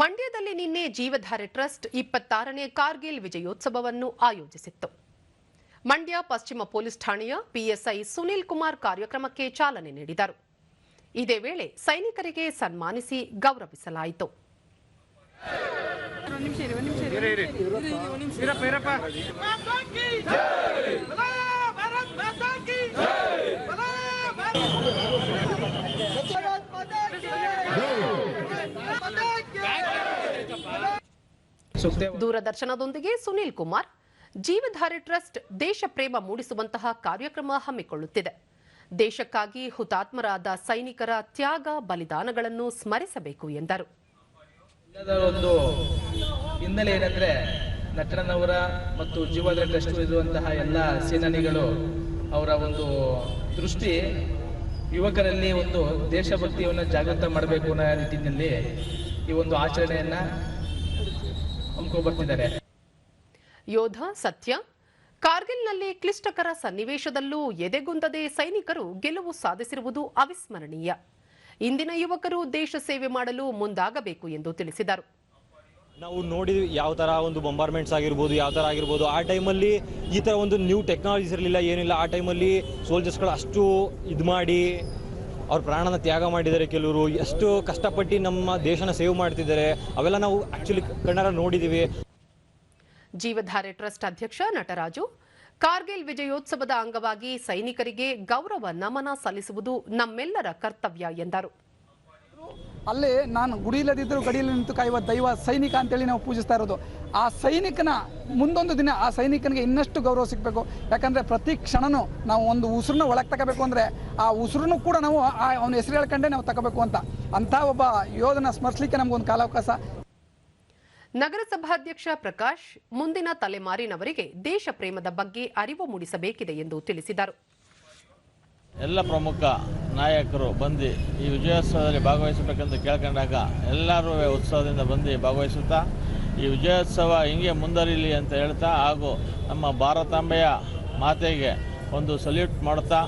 ಮಂಡ್ಯದಲ್ಲಿ ನಿನ್ನೆ ಜೀವಧಾರೆ ಟ್ರಸ್ಟ್ ಇಪ್ಪತ್ತಾರನೇ ಕಾರ್ಗಿಲ್ ವಿಜಯೋತ್ಸವವನ್ನು ಆಯೋಜಿಸಿತ್ತು. ಮಂಡ್ಯ ಪಶ್ಚಿಮ ಪೊಲೀಸ್ ಠಾಣೆಯ ಪಿಎಸ್ಐ ಸುನೀಲ್ ಕುಮಾರ್ ಕಾರ್ಯಕ್ರಮಕ್ಕೆ ಚಾಲನೆ ನೀಡಿದರು. ಇದೇ ವೇಳೆ ಸೈನಿಕರಿಗೆ ಸನ್ಮಾನಿಸಿ ಗೌರವಿಸಲಾಯಿತು. ದೂರದರ್ಶನದೊಂದಿಗೆ ಸುನೀಲ್ ಕುಮಾರ್. ಜೀವಧಾರಿ ಟ್ರಸ್ಟ್ ದೇಶ ಪ್ರೇಮ ಮೂಡಿಸುವಂತಹ ಕಾರ್ಯಕ್ರಮ ಹಮ್ಮಿಕೊಳ್ಳುತ್ತಿದೆ. ದೇಶಕ್ಕಾಗಿ ಹುತಾತ್ಮರಾದ ಸೈನಿಕರ ತ್ಯಾಗ ಬಲಿದಾನಗಳನ್ನು ಸ್ಮರಿಸಬೇಕು ಎಂದರು. ಒಂದು ಹಿನ್ನೆಲೆ ಏನಂದ್ರೆ ನಟರನವರ ಮತ್ತು ಜೀವಧಾರಿ ಟ್ರಸ್ಟ್ ಇರುವಂತಹ ಎಲ್ಲ ಸೇನಾನಿಗಳು ಅವರ ಒಂದು ದೃಷ್ಟಿ ಯುವಕರಲ್ಲಿ ಒಂದು ದೇಶಭಕ್ತಿಯನ್ನು ಜಾಗೃತ ಮಾಡಬೇಕು ಅನ್ನೋ ನಿಟ್ಟಿನಲ್ಲಿ ಈ ಒಂದು ಆಚರಣೆಯನ್ನ ಹಮ್ಮಿಕೊಂಡ್ಬರ್ತಿದ್ದಾರೆ ಯೋಧ ಸತ್ಯ? ಕಾರ್ಗಿಲ್ನಲ್ಲಿ ಕ್ಲಿಷ್ಟಕರ ಸನ್ನಿವೇಶದಲ್ಲೂ ಎದೆಗುಂದದೆ ಸೈನಿಕರು ಗೆಲುವು ಸಾಧಿಸಿರುವುದು ಅವಿಸ್ಮರಣೀಯ. ಇಂದಿನ ಯುವಕರು ದೇಶ ಸೇವೆ ಮಾಡಲು ಮುಂದಾಗಬೇಕು ಎಂದು ತಿಳಿಸಿದರು. ನಾವು ನೋಡಿ ಯಾವ ಥರ ಒಂದು ಬಂಬಾರ್ಮೆಂಟ್ಸ್ ಆಗಿರ್ಬೋದು ಯಾವ ಥರ ಆಗಿರ್ಬೋದು ಆ ಟೈಮಲ್ಲಿ ಈ ಥರ ಒಂದು ನ್ಯೂ ಟೆಕ್ನಾಲಜೀಸ್ ಇರಲಿಲ್ಲ ಏನಿಲ್ಲ ಆ ಟೈಮಲ್ಲಿ ಸೋಲ್ಜರ್ಸ್ಗಳು ಅಷ್ಟು ಇದು ಮಾಡಿ ಅವ್ರ ಪ್ರಾಣನ ತ್ಯಾಗ ಮಾಡಿದ್ದಾರೆ ಕೆಲವರು. ಎಷ್ಟು ಕಷ್ಟಪಟ್ಟು ನಮ್ಮ ದೇಶನ ಸೇವ್ ಮಾಡ್ತಿದ್ದಾರೆ. ಅವೆಲ್ಲ ನಾವು ಆಕ್ಚುಲಿ ಕಣ್ಣಾರ ನೋಡಿದ್ದೀವಿ ಜೀವಧಾರೆ ಟ್ರಸ್ಟ್ ಅಧ್ಯಕ್ಷ ನಟರಾಜು, ಕಾರ್ಗಿಲ್ ವಿಜಯೋತ್ಸವದ ಅಂಗವಾಗಿ ಸೈನಿಕರಿಗೆ ಗೌರವ ನಮನ ಸಲ್ಲಿಸುವುದು ನಮ್ಮೆಲ್ಲರ ಕರ್ತವ್ಯ ಎಂದರು. ಅಲ್ಲಿ ನಾನು ಗುಡಿ ಇಲ್ಲದಿದ್ದರೂ ಗಡಿಯಲ್ಲಿ ನಿಂತು ಕಾಯುವ ದೈವ ಸೈನಿಕ ಅಂತೇಳಿ ನಾವು ಪೂಜಿಸ್ತಾ ಇರೋದು. ಆ ಸೈನಿಕನ ಮುಂದೊಂದು ದಿನ ಆ ಸೈನಿಕನಿಗೆ ಇನ್ನಷ್ಟು ಗೌರವ ಸಿಗಬೇಕು. ಯಾಕಂದರೆ ಪ್ರತಿ ಕ್ಷಣನೂ ನಾವು ಒಂದು ಉಸಿರನ್ನ ಒಳಗೆ ತಗೋಬೇಕು ಅಂದರೆ ಆ ಉಸಿರನ್ನು ಕೂಡ ನಾವು ಆ ಅವನ ಹೆಸರು ಹೇಳ್ಕೊಂಡೇ ನಾವು ತಗೋಬೇಕು ಅಂತ. ಅಂಥ ಒಬ್ಬ ಯೋಧನ ಸ್ಮರಿಸಲಿಕ್ಕೆ ನಮಗೊಂದು ಕಾಲಾವಕಾಶ. ನಗರಸಭಾಧ್ಯಕ್ಷ ಪ್ರಕಾಶ್ ಮುಂದಿನ ತಲೆಮಾರಿನವರಿಗೆ ದೇಶ ಪ್ರೇಮದ ಬಗ್ಗೆ ಅರಿವು ಮೂಡಿಸಬೇಕಿದೆ ಎಂದು ತಿಳಿಸಿದರು. ಎಲ್ಲ ಪ್ರಮುಖ ನಾಯಕರು ಬಂದು ಈ ವಿಜಯೋತ್ಸವದಲ್ಲಿ ಭಾಗವಹಿಸಬೇಕೆಂದು ಕೇಳ್ಕೊಂಡಾಗ ಎಲ್ಲರೂ ಉತ್ಸವದಿಂದ ಬಂದು ಭಾಗವಹಿಸುತ್ತಾ, ಈ ವಿಜಯೋತ್ಸವ ಹಿಂಗೆ ಮುಂದರಿಲಿ ಅಂತ ಹೇಳ್ತಾ ಹಾಗೂ ನಮ್ಮ ಭಾರತಾಂಬೆಯ ಮಾತೆಗೆ ಒಂದು ಸಲ್ಯೂಟ್ ಮಾಡುತ್ತಾ